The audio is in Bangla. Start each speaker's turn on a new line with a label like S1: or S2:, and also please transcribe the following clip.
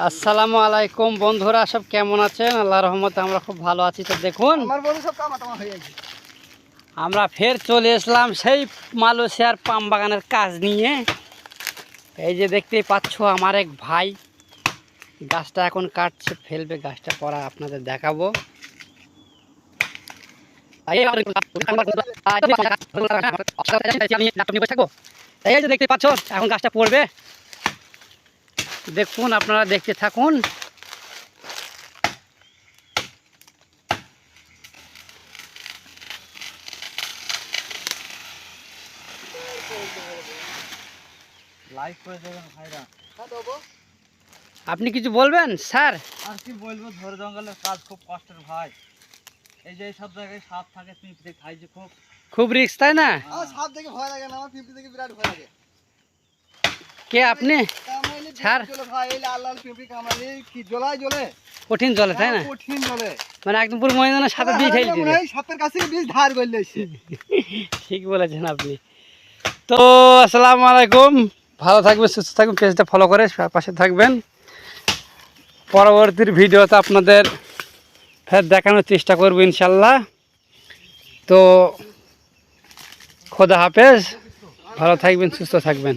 S1: আসসালামু আলাইকুম বন্ধুরা সব কেমন আছেন? আল্লাহ রহমতে আমরা খুব ভালো আছি। তো দেখুন
S2: আমার
S1: ফের চলে আসলাম সেই মালয়েশিয়ার পাম বাগানের কাজ নিয়ে। এই যে দেখতেই পাচ্ছ আমার এক ভাই গাছটা এখন কাটছে ফেলবে গাছটা পরা আপনাদের দেখাবো। এই যে দেখতে পাচ্ছ এখন গাছটা পড়বে। দেখুন আপনারা দেখতে থাকুন।
S2: লাইক করে দেবেন ভাইরা। হ্যাঁ
S1: আপনি কিছু বলবেন স্যার?
S2: আর কি বলব ঝড় জঙ্গলের কাজ খুব কষ্টের ভাই। এই যে সব জায়গায় সাপ থাকে পিঁপড়ে খাই যে খুব।
S1: খুব রিক্স তাই না?
S2: আমার সাপ দেখে ভয় লাগে না আমার পিঁপড়ে দেখে বিরাট ভয় লাগে।
S1: কে আপনি? ছাড়।
S2: ভাই এই লাল লাল পিঁপড়ে কামড়াইলে কি জ্বলায় জ্বলে?
S1: কঠিন জলে তাই না?
S2: হ্যাঁ, কঠিন জ্বলে।
S1: মানে একদম পুরো ময়দানের সাথে দিয়ে ফেল
S2: মনে সাপের কাছে বীজ ধার করলে
S1: ঠিক বলেছেন আপনি। তো আসসালামু আলাইকুম। ভালো থাকবেন সুস্থ থাকবেন পেজটা ফলো করে পাশে থাকবেন। পরবর্তীর ভিডিওতে আপনাদের ফের দেখানোর চেষ্টা করব ইনশাল্লাহ। তো খোদা হাফেজ। ভালো থাকবেন সুস্থ থাকবেন।